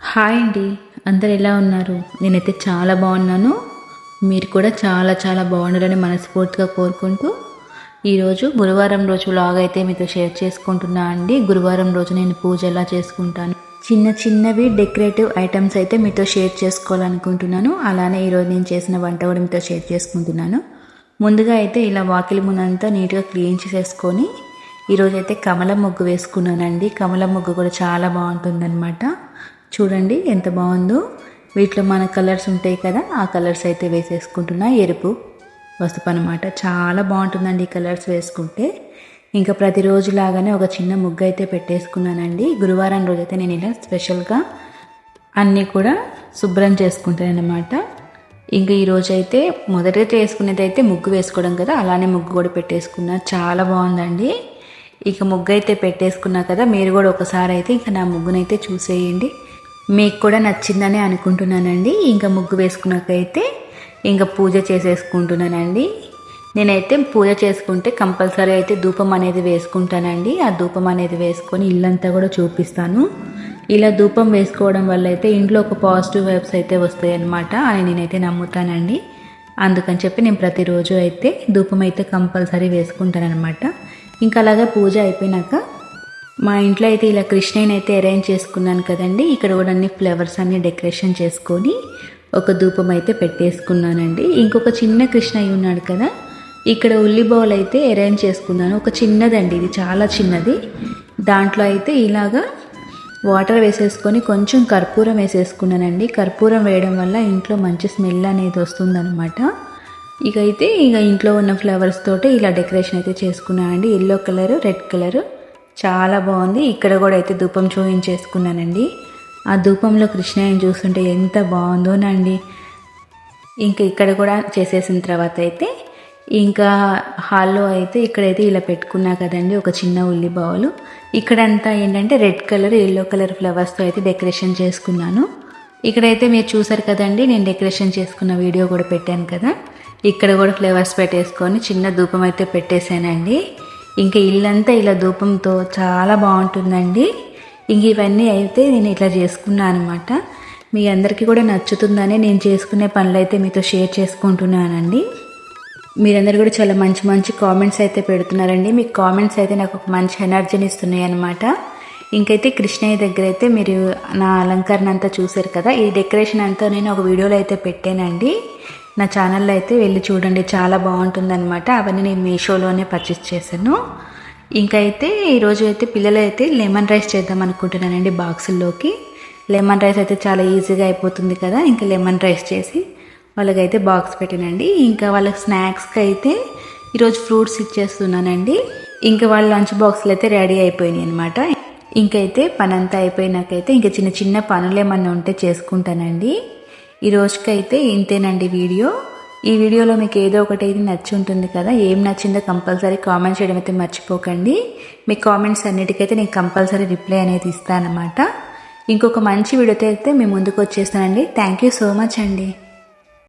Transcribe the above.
Hi అండి. అందరు ఎలా ఉన్నారు? నేనైతే చాలా బాగున్నాను. మీరు కూడా చాలా చాలా బాగుండాలని మనస్ఫూర్తిగా కోరుకుంటూ ఈరోజు గురువారం రోజు లాగ్ అయితే మీతో షేర్ చేసుకుంటున్నా అండి. గురువారం రోజు నేను పూజ ఎలా చేసుకుంటాను? చిన్న చిన్నవి డెకరేటివ్ ఐటమ్స్ అయితే మీతో షేర్ చేసుకోవాలనుకుంటున్నాను. అలానే ఈరోజు నేను చేసిన వంట కూడా మీతో షేర్ చేసుకుంటున్నాను. ముందుగా అయితే ఇలా వాకిలి ముందంతా నీట్గా క్లీన్ చేసేసుకొని ఈరోజైతే కమల ముగ్గు వేసుకున్నానండి. కమల ముగ్గు కూడా చాలా బాగుంటుందన్నమాట. చూడండి ఎంత బాగుందో. వీటిలో మన కలర్స్ ఉంటాయి కదా ఆ కలర్స్ అయితే వేసేసుకుంటున్నా. ఎరుపు వస్తువు అనమాట చాలా బాగుంటుందండి ఈ కలర్స్ వేసుకుంటే. ఇంకా ప్రతిరోజు లాగానే ఒక చిన్న ముగ్గు అయితే పెట్టేసుకున్నానండి. గురువారం రోజైతే నేను ఇలా స్పెషల్గా అన్నీ కూడా శుభ్రం చేసుకుంటాను ఇంకా ఈరోజు అయితే మొదట చేసుకునేది అయితే ముగ్గు వేసుకోవడం కదా అలానే ముగ్గు కూడా పెట్టేసుకున్నా. చాలా బాగుందండి. ఇక ముగ్గు అయితే పెట్టేసుకున్నా కదా మీరు కూడా ఒకసారి అయితే ఇంకా నా ముగ్గునైతే చూసేయండి. మీకు కూడా నచ్చిందని అనుకుంటున్నానండి. ఇంకా ముగ్గు వేసుకున్నాకైతే ఇంకా పూజ చేసేసుకుంటున్నానండి. నేనైతే పూజ చేసుకుంటే కంపల్సరీ అయితే ధూపం అనేది వేసుకుంటానండి. ఆ ధూపం అనేది వేసుకొని ఇల్లంతా కూడా చూపిస్తాను. ఇలా ధూపం వేసుకోవడం వల్ల అయితే ఇంట్లో ఒక పాజిటివ్ వైబ్స్ అయితే వస్తాయన్నమాట. అని నేనైతే నమ్ముతానండి. అందుకని చెప్పి నేను ప్రతిరోజు అయితే ధూపం అయితే కంపల్సరీ వేసుకుంటానమాట ఇంకా అలాగే పూజ అయిపోయినాక మా ఇంట్లో అయితే ఇలా కృష్ణయ్యని అయితే అరేంజ్ చేసుకున్నాను కదండి. ఇక్కడ కూడా అన్ని ఫ్లవర్స్ అన్ని డెకరేషన్ చేసుకొని ఒక ధూపం అయితే పెట్టేసుకున్నానండి. ఇంకొక చిన్న కృష్ణయ్య ఉన్నాడు కదా. ఇక్కడ ఉల్లి బౌల్ అయితే అరేంజ్ చేసుకున్నాను. ఒక చిన్నదండి ఇది చాలా చిన్నది. దాంట్లో అయితే ఇలాగా వాటర్ వేసేసుకొని కొంచెం కర్పూరం వేసేసుకున్నానండి. కర్పూరం వేయడం వల్ల ఇంట్లో మంచి స్మెల్ అనేది వస్తుందన్నమాట. ఇక అయితే ఇక ఇంట్లో ఉన్న ఫ్లవర్స్ తోటి ఇలా డెకరేషన్ అయితే చేసుకున్నానండి. ఎల్లో కలర్ రెడ్ కలరు చాలా బాగుంది. ఇక్కడ కూడా అయితే ధూపం చూపించేసుకున్నానండి. ఆ ధూపంలో కృష్ణయ్యని చూస్తుంటే ఎంత బాగుందోనండి. ఇంకా ఇక్కడ కూడా చేసేసిన తర్వాత అయితే ఇంకా హాల్లో అయితే ఇక్కడైతే ఇలా పెట్టుకున్నా కదండి ఒక చిన్న ఉల్లి బౌలు. ఇక్కడంతా ఏంటంటే రెడ్ కలర్ ఎల్లో కలర్ ఫ్లవర్స్తో అయితే డెకరేషన్ చేసుకున్నాను. ఇక్కడైతే మీరు చూసారు కదండి నేను డెకరేషన్ చేసుకున్న వీడియో కూడా పెట్టాను కదా. ఇక్కడ కూడా ఫ్లవర్స్ పెట్టేసుకొని చిన్న ధూపం అయితే పెట్టేశానండి. ఇంకా ఇల్లంతా ఇలా ధూపంతో చాలా బాగుంటుందండి. ఇంక ఇవన్నీ అయితే నేను ఇట్లా చేసుకున్నాను అనమాట మీ అందరికీ కూడా నచ్చుతుందని నేను చేసుకునే పనులు అయితే మీతో షేర్ చేసుకుంటున్నానండి. మీరందరూ కూడా చాలా మంచి మంచి కామెంట్స్ అయితే పెడుతున్నారండి. మీ కామెంట్స్ అయితే నాకు ఒక మంచి ఎనర్జీని ఇస్తున్నాయి అనమాట ఇంకైతే కృష్ణయ్య దగ్గర అయితే మీరు నా అలంకరణ అంతా చూసారు కదా? ఈ డెకరేషన్ అంతా నేను ఒక వీడియోలో అయితే పెట్టానండి. నా ఛానల్లో అయితే వెళ్ళి చూడండి. చాలా బాగుంటుందన్నమాట. అవన్నీ నేను మీషోలోనే పర్చేస్ చేశాను. ఇంకైతే ఈరోజు అయితే పిల్లలు అయితే లెమన్ రైస్ చేద్దాం అనుకుంటున్నానండి బాక్సుల్లోకి. లెమన్ రైస్ అయితే చాలా ఈజీగా అయిపోతుంది కదా ఇంకా లెమన్ రైస్ చేసి వాళ్ళకైతే బాక్స్ పెట్టానండి. ఇంకా వాళ్ళకి స్నాక్స్కి అయితే ఈరోజు ఫ్రూట్స్ ఇచ్చేస్తున్నానండి. ఇంకా వాళ్ళ లంచ్ బాక్స్లు అయితే రెడీ అయిపోయినాయి అనమాట ఇంకైతే పని అంతా అయిపోయినాకైతే ఇంకా చిన్న చిన్న పనులు ఏమన్నా ఉంటే చేసుకుంటానండి. ఈ రోజుకైతే ఇంతేనండి వీడియో. ఈ వీడియోలో మీకు ఏదో ఒకటి అయితే నచ్చి ఉంటుంది కదా ఏం నచ్చిందో కంపల్సరీ కామెంట్ చేయడం అయితే మర్చిపోకండి. మీ కామెంట్స్ అన్నిటికైతే నేను కంపల్సరీ రిప్లై అనేది ఇస్తానమాట ఇంకొక మంచి వీడియోతో అయితే మీ ముందుకు వచ్చేస్తానండి. థ్యాంక్ యూ సో మచ్ అండి.